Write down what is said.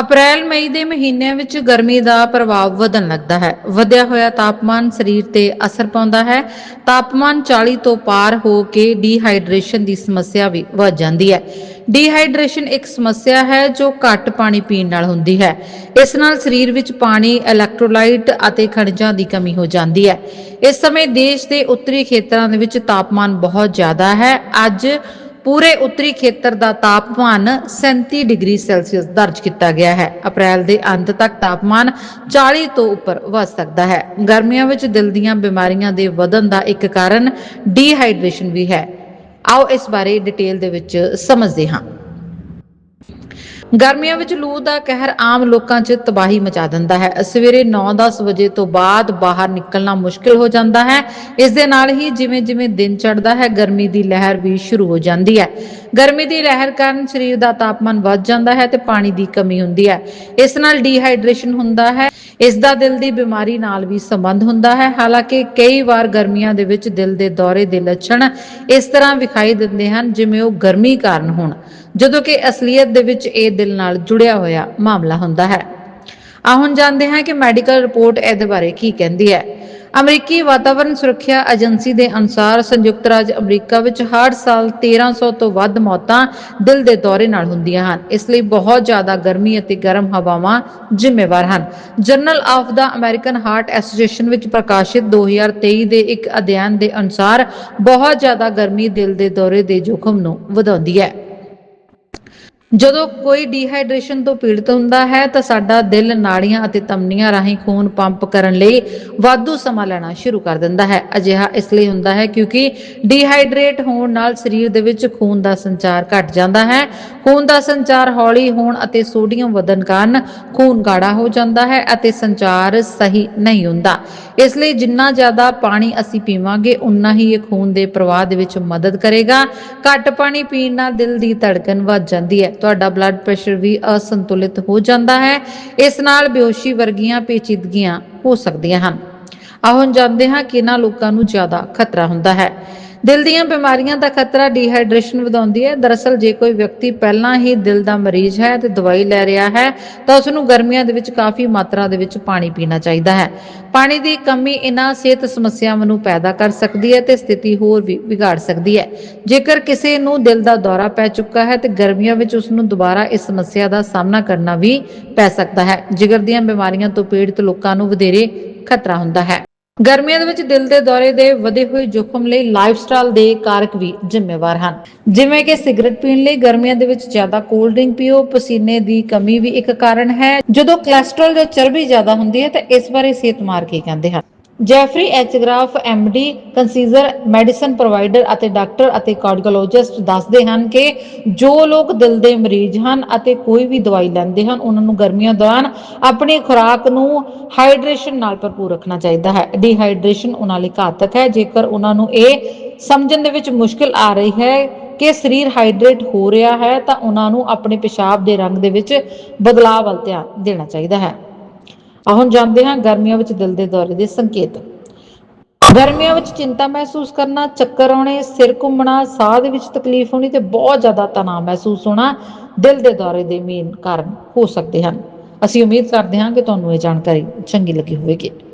ਅਪ੍ਰੈਲ, ਮਈ ਦੇ ਮਹੀਨਿਆਂ ਵਿੱਚ ਗਰਮੀ ਦਾ ਪ੍ਰਭਾਵ ਵਧਣ ਲੱਗਦਾ ਹੈ। ਵਧਿਆ ਹੋਇਆ ਤਾਪਮਾਨ ਸਰੀਰ ਤੇ ਅਸਰ ਪਾਉਂਦਾ ਹੈ। ਤਾਪਮਾਨ 40 ਤੋਂ ਪਾਰ ਹੋ ਕੇ ਡੀਹਾਈਡਰੇਸ਼ਨ ਦੀ ਸਮੱਸਿਆ ਵੀ ਵੱਧ ਜਾਂਦੀ ਹੈ। ਡੀਹਾਈਡਰੇਸ਼ਨ ਇੱਕ ਸਮੱਸਿਆ ਹੈ ਜੋ ਘੱਟ ਪਾਣੀ ਪੀਣ ਨਾਲ ਹੁੰਦੀ ਹੈ। ਇਸ ਨਾਲ ਸਰੀਰ ਵਿੱਚ ਪਾਣੀ, ਇਲੈਕਟ੍ਰੋਲਾਈਟ ਅਤੇ ਖਣਿਜਾਂ ਦੀ ਕਮੀ ਹੋ ਜਾਂਦੀ ਹੈ। ਇਸ ਸਮੇਂ ਦੇਸ਼ ਦੇ ਉੱਤਰੀ ਖੇਤਰਾਂ ਦੇ ਵਿੱਚ ਤਾਪਮਾਨ ਬਹੁਤ ਜ਼ਿਆਦਾ ਹੈ। ਅੱਜ ਪੂਰੇ ਉੱਤਰੀ ਖੇਤਰ ਦਾ ਤਾਪਮਾਨ 37 ਡਿਗਰੀ ਸੈਲਸੀਅਸ ਦਰਜ ਕੀਤਾ ਗਿਆ ਹੈ। ਅਪ੍ਰੈਲ ਦੇ ਅੰਤ ਤੱਕ ਤਾਪਮਾਨ 40 ਤੋਂ ਉੱਪਰ ਵੱਧ ਸਕਦਾ ਹੈ। ਗਰਮੀਆਂ ਵਿੱਚ ਦਿਲ ਦੀਆਂ ਬਿਮਾਰੀਆਂ ਦੇ ਵਧਣ ਦਾ ਇੱਕ ਕਾਰਨ ਡੀਹਾਈਡਰੇਸ਼ਨ ਵੀ ਹੈ। ਆਓ ਇਸ ਬਾਰੇ ਡਿਟੇਲ ਦੇ ਵਿੱਚ ਸਮਝਦੇ ਹਾਂ। ਗਰਮੀਆਂ ਵਿੱਚ ਲੂ ਦਾ ਕਹਿਰ ਆਮ ਲੋਕਾਂ 'ਚ ਤਬਾਹੀ ਮਚਾ ਦਿੰਦਾ ਹੈ। ਸਵੇਰੇ 9-10 ਵਜੇ ਤੋਂ ਬਾਅਦ ਬਾਹਰ ਨਿਕਲਣਾ ਮੁਸ਼ਕਿਲ ਹੋ ਜਾਂਦਾ ਹੈ। ਇਸ ਦੇ ਨਾਲ ਹੀ ਜਿਵੇਂ-ਜਿਵੇਂ ਦਿਨ ਚੜ੍ਹਦਾ ਹੈ, ਗਰਮੀ ਦੀ ਲਹਿਰ ਵੀ ਸ਼ੁਰੂ ਹੋ ਜਾਂਦੀ ਹੈ। ਗਰਮੀ ਦੀ ਲਹਿਰ ਕਾਰਨ ਸਰੀਰ ਦਾ ਤਾਪਮਾਨ ਵੱਧ ਜਾਂਦਾ ਹੈ ਤੇ ਪਾਣੀ ਦੀ ਕਮੀ ਹੁੰਦੀ ਹੈ। ਇਸ ਨਾਲ ਡੀਹਾਈਡਰੇਸ਼ਨ ਹੁੰਦਾ ਹੈ। ਇਸ ਦਾ ਦਿਲ ਦੀ ਬਿਮਾਰੀ ਨਾਲ ਵੀ ਸੰਬੰਧ ਹੁੰਦਾ ਹੈ। ਹਾਲਾਂਕਿ ਕਈ ਵਾਰ ਗਰਮੀਆਂ ਦੇ ਵਿੱਚ ਦਿਲ ਦੇ ਦੌਰੇ ਦੇ ਲੱਛਣ ਇਸ ਤਰ੍ਹਾਂ ਵਿਖਾਈ ਦਿੰਦੇ ਹਨ ਜਿਵੇਂ ਉਹ ਗਰਮੀ ਕਾਰਨ ਹੋਣ। ਜਦੋਂ ਕਿ ਅਸਲੀਅਤ ਦੇ ਵਿੱਚ ਇਹ ਦਿਲ ਨਾਲ ਜੁੜਿਆ ਹੋਇਆ ਮਾਮਲਾ ਹੁੰਦਾ ਹੈ। ਆ ਹੁਣ ਜਾਣਦੇ ਹਾਂ ਕਿ ਮੈਡੀਕਲ ਰਿਪੋਰਟ ਇਹਦੇ ਬਾਰੇ ਕੀ ਕਹਿੰਦੀ ਹੈ। ਅਮਰੀਕੀ ਵਾਤਾਵਰਣ ਸੁਰੱਖਿਆ ਏਜੰਸੀ ਦੇ ਅਨੁਸਾਰ ਸੰਯੁਕਤ ਰਾਜ ਅਮਰੀਕਾ ਵਿੱਚ ਹਰ ਸਾਲ 1300 ਤੋਂ ਵੱਧ ਮੌਤਾਂ ਦਿਲ ਦੇ ਦੌਰੇ ਨਾਲ ਹੁੰਦੀਆਂ ਹਨ। ਇਸ ਲਈ ਬਹੁਤ ਜ਼ਿਆਦਾ ਗਰਮੀ ਅਤੇ ਗਰਮ ਹਵਾਵਾਂ ਜ਼ਿੰਮੇਵਾਰ ਹਨ। Journal of the American heart association ਵਿੱਚ ਪ੍ਰਕਾਸ਼ਿਤ 2023 ਦੇ ਇੱਕ ਅਧਿਐਨ ਦੇ ਅਨੁਸਾਰ ਬਹੁਤ ਜ਼ਿਆਦਾ ਗਰਮੀ ਦਿਲ ਦੇ ਦੌਰੇ ਦੇ ਜੋਖਮ ਨੂੰ ਵਧਾਉਂਦੀ ਹੈ। ਜਦੋਂ ਕੋਈ ਡੀਹਾਈਡਰੇਸ਼ਨ ਤੋਂ ਪੀੜਤ ਹੁੰਦਾ ਹੈ ਤਾਂ ਸਾਡਾ ਦਿਲ ਨਾੜੀਆਂ ਅਤੇ ਧਮਨੀਆਂ ਰਾਹੀਂ ਖੂਨ ਪੰਪ ਕਰਨ ਲਈ ਵਾਧੂ ਸਮਾਂ ਲੈਣਾ ਸ਼ੁਰੂ ਕਰ ਦਿੰਦਾ ਹੈ। ਅਜਿਹਾ ਇਸ ਲਈ ਹੁੰਦਾ ਹੈ ਕਿਉਂਕਿ ਡੀਹਾਈਡਰੇਟ ਹੋਣ ਨਾਲ ਸਰੀਰ ਦੇ ਵਿੱਚ ਖੂਨ ਦਾ ਸੰਚਾਰ ਘਟ ਜਾਂਦਾ ਹੈ। ਖੂਨ ਦਾ ਸੰਚਾਰ ਹੌਲੀ ਹੋਣ ਅਤੇ ਸੋਡੀਅਮ ਵਧਣ ਕਾਰਨ ਖੂਨ ਗਾੜਾ ਹੋ ਜਾਂਦਾ ਹੈ ਅਤੇ ਸੰਚਾਰ ਸਹੀ ਨਹੀਂ ਹੁੰਦਾ। ਇਸ ਲਈ ਜਿੰਨਾ ਜ਼ਿਆਦਾ ਪਾਣੀ ਅਸੀਂ ਪੀਵਾਂਗੇ ਉਨਾ ਹੀ ਇਹ ਖੂਨ ਦੇ ਪ੍ਰਵਾਹ ਦੇ ਵਿੱਚ ਮਦਦ ਕਰੇਗਾ। ਘੱਟ ਪਾਣੀ ਪੀਣ ਨਾਲ ਦਿਲ ਦੀ ਧੜਕਣ ਵੱਧ ਜਾਂਦੀ ਹੈ। ਤੁਹਾਡਾ ਬਲੱਡ ਪ੍ਰੈਸ਼ਰ ਵੀ ਅਸੰਤੁਲਿਤ ਹੋ ਜਾਂਦਾ ਹੈ। ਇਸ ਨਾਲ ਬੇਹੋਸ਼ੀ ਵਰਗੀਆਂ ਪੇਚੀਦਗੀਆਂ ਹੋ ਸਕਦੀਆਂ ਹਨ। ਆਓ ਹੁਣ ਜਾਣਦੇ ਹਾਂ ਕਿ ਇਹਨਾਂ ਲੋਕਾਂ ਨੂੰ ਜ਼ਿਆਦਾ ਖਤਰਾ ਹੁੰਦਾ ਹੈ। ਦਿਲ ਦੀਆਂ ਬਿਮਾਰੀਆਂ ਦਾ ਖਤਰਾ ਡੀਹਾਈਡਰੇਸ਼ਨ ਵਧਾਉਂਦੀ ਹੈ। ਦਰਅਸਲ, ਜੇ ਕੋਈ ਵਿਅਕਤੀ ਪਹਿਲਾਂ ਹੀ ਦਿਲ ਦਾ ਮਰੀਜ਼ ਹੈ ਤੇ ਦਵਾਈ ਲੈ ਰਿਹਾ ਹੈ, ਤਾਂ ਉਸ ਨੂੰ ਗਰਮੀਆਂ ਦੇ ਵਿੱਚ ਕਾਫੀ ਮਾਤਰਾ ਦੇ ਵਿੱਚ ਪਾਣੀ ਪੀਣਾ ਚਾਹੀਦਾ ਹੈ। ਪਾਣੀ ਦੀ ਕਮੀ ਇਹਨਾਂ ਸਿਹਤ ਸਮੱਸਿਆਵਾਂ ਨੂੰ ਪੈਦਾ ਕਰ ਸਕਦੀ ਹੈ ਤੇ ਸਥਿਤੀ ਹੋਰ ਵੀ ਵਿਗਾੜ ਸਕਦੀ ਹੈ। ਜੇਕਰ ਕਿਸੇ ਨੂੰ ਦਿਲ ਦਾ ਦੌਰਾ ਪੈ ਚੁੱਕਾ ਹੈ ਤੇ ਗਰਮੀਆਂ ਵਿੱਚ ਉਸ ਨੂੰ ਦੁਬਾਰਾ ਇਸ ਸਮੱਸਿਆ ਦਾ ਸਾਹਮਣਾ ਕਰਨਾ ਵੀ ਪੈ ਸਕਦਾ ਹੈ। ਜਿਗਰ ਦੀਆਂ ਬਿਮਾਰੀਆਂ ਤੋਂ ਪੀੜਤ ਲੋਕਾਂ ਨੂੰ ਵਧੇਰੇ ਖਤਰਾ ਹੁੰਦਾ ਹੈ। ਗਰਮੀਆਂ ਦੇ ਵਿੱਚ ਦਿਲ ਦੇ ਦੌਰੇ ਦੇ ਵਧੇ ਹੋਏ ਜੋਖਮ ਲਈ ਲਾਈਫਸਟਾਈਲ ਦੇ ਕਾਰਕ ਵੀ ਜ਼ਿੰਮੇਵਾਰ ਹਨ। ਜਿਵੇਂ ਕਿ ਸਿਗਰਟ ਪੀਣ ਲਈ ਗਰਮੀਆਂ ਦੇ ਵਿੱਚ ਜ਼ਿਆਦਾ ਕੋਲਡ ਡਰਿੰਕ ਪੀਓ, ਪਸੀਨੇ ਦੀ ਕਮੀ ਵੀ ਇੱਕ ਕਾਰਨ ਹੈ। ਜਦੋਂ ਕੋਲੇਸਟ੍ਰੋਲ ਜਾਂ ਚਰਬੀ ਜ਼ਿਆਦਾ ਹੁੰਦੀ ਹੈ ਤਾਂ ਇਸ ਬਾਰੇ ਸਿਹਤ ਮਾਰ ਕੀ ਕਹਿੰਦੇ ਹਨ। ਜੈਫਰੀ ਐਚਗ੍ਰਾਫ ਐਮਡੀ ਕੰਸੀਜ਼ਰ ਮੈਡੀਸਨ ਪ੍ਰੋਵਾਈਡਰ ਅਤੇ ਡਾਕਟਰ ਅਤੇ ਕਾਰਡੀਓਲੋਜਿਸਟ ਦੱਸਦੇ ਹਨ ਕਿ ਜੋ ਲੋਕ ਦਿਲ ਦੇ ਮਰੀਜ਼ ਹਨ ਅਤੇ ਕੋਈ ਵੀ ਦਵਾਈ ਲੈਂਦੇ ਹਨ, ਉਹਨਾਂ ਨੂੰ ਗਰਮੀਆਂ ਦੌਰਾਨ ਆਪਣੀ ਖੁਰਾਕ ਨੂੰ ਹਾਈਡਰੇਸ਼ਨ ਨਾਲ ਭਰਪੂਰ ਰੱਖਣਾ ਚਾਹੀਦਾ ਹੈ। ਡੀਹਾਈਡਰੇਸ਼ਨ ਉਹਨਾਂ ਲਈ ਘਾਤਕ ਹੈ, ਜੇਕਰ ਉਹਨਾਂ ਨੂੰ ਇਹ ਸਮਝਣ ਦੇ ਵਿੱਚ ਮੁਸ਼ਕਲ ਆ ਰਹੀ ਹੈ ਕਿ ਸਰੀਰ ਹਾਈਡਰੇਟ ਹੋ ਰਿਹਾ ਹੈ, ਤਾਂ ਉਹਨਾਂ ਨੂੰ ਆਪਣੇ ਪਿਸ਼ਾਬ ਦੇ ਰੰਗ ਦੇ ਵਿੱਚ ਬਦਲਾਅ ਵੱਲ ਧਿਆਨ ਦੇਣਾ ਚਾਹੀਦਾ ਹੈ। ਆਹ ਹੁਣ ਜਾਣਦੇ ਹਾਂ ਗਰਮੀਆਂ ਵਿੱਚ ਦਿਲ ਦੇ ਦੌਰੇ ਦੇ ਸੰਕੇਤ। ਗਰਮੀਆਂ ਵਿੱਚ ਚਿੰਤਾ ਮਹਿਸੂਸ ਕਰਨਾ, ਚੱਕਰ ਆਉਣੇ, ਸਿਰ ਘੁੰਮਣਾ, ਸਾਹ ਦੇ ਵਿੱਚ ਤਕਲੀਫ ਹੋਣੀ ਤੇ ਬਹੁਤ ਜ਼ਿਆਦਾ ਤਣਾਅ ਮਹਿਸੂਸ ਹੋਣਾ ਦਿਲ ਦੇ ਦੌਰੇ ਦੇ ਮੇਨ ਕਾਰਨ ਹੋ ਸਕਦੇ ਹਨ। ਅਸੀਂ ਉਮੀਦ ਕਰਦੇ ਹਾਂ ਕਿ ਤੁਹਾਨੂੰ ਇਹ ਜਾਣਕਾਰੀ ਚੰਗੀ ਲੱਗੀ ਹੋਵੇਗੀ।